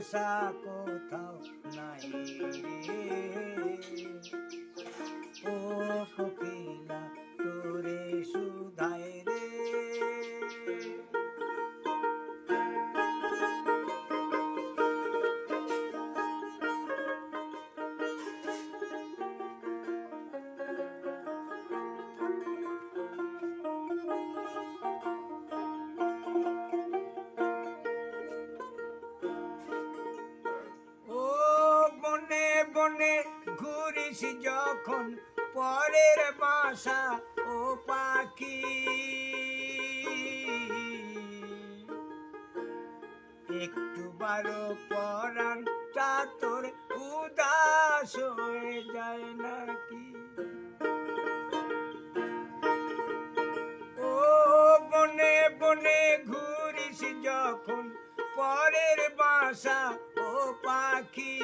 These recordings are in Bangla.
বাসা কোথাও নাই রে। যখন পরের বাসা ও পাখি। একটু বারো পরানটা তোর উদাস হয়ে যায় নাকি? ও বনে বনে ঘুরিস যখন পরের বাসা ও পাখি।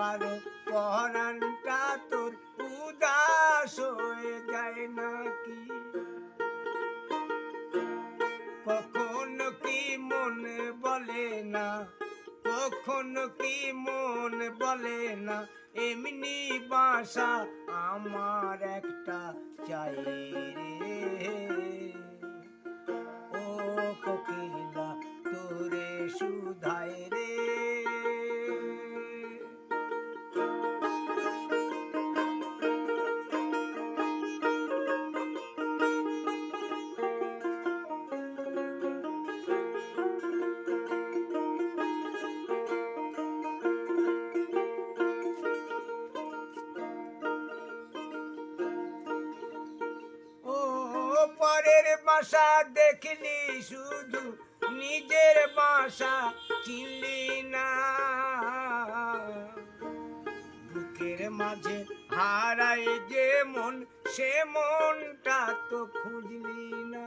বারো পরানটা তোর উদাস হয়ে যায় নাকি? কখনো কি মন বলে না? কখনো কি মন বলে না? এমনি বাসা আমার একটা চাই রে। বাসা দেখলি শুধু নিজের বাসা চিনলি না। বুকের মাঝে হারায় যে মন, সে মনটা তো খুঁজলি না।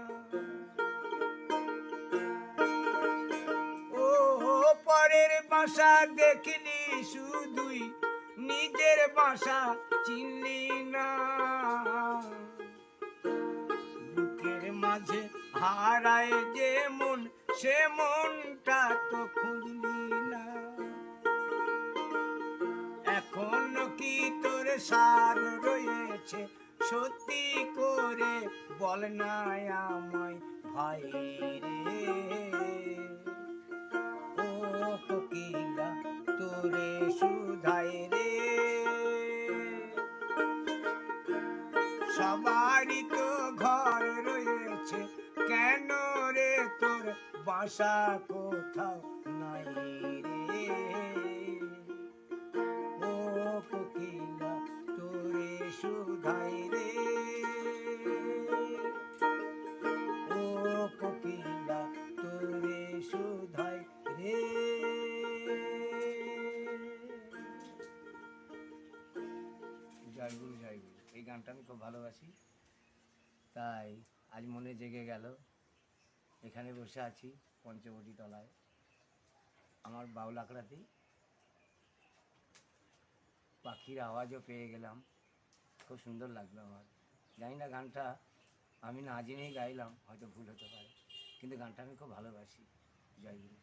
পরের বাসা দেখলি শুধুই নিজের বাসা চিনলি না। হারায় যে মন, সে মনটা তো খুঁজলি না। এখন কি তোর সার রয়েছে? সত্যি করে বল না আমায় ভাই রে। ও কোকিলা তোরে সুধাই রে। সবারই তো ঘর রয়েছে বাসা কোথাও নাই রে। ও কোকিলা, তোরে সুধাই রে। ও কোকিলা, তোরে সুধাই রে। জয় গুরু জয় গুরু এই গানটা আমি খুব ভালোবাসি। তাই আজ মনে জেগে গেল। এখানে বসে আছি পঞ্চবটি তলায়। আমার বাউল আঁকড়াতেই পাখির আওয়াজও পেয়ে গেলাম। খুব সুন্দর লাগল আমার। জানি না গানটা আমি না জেনেই গাইলাম, হয়তো ভুল হতে পারে, কিন্তু গানটা আমি খুব ভালোবাসি জয় গুরু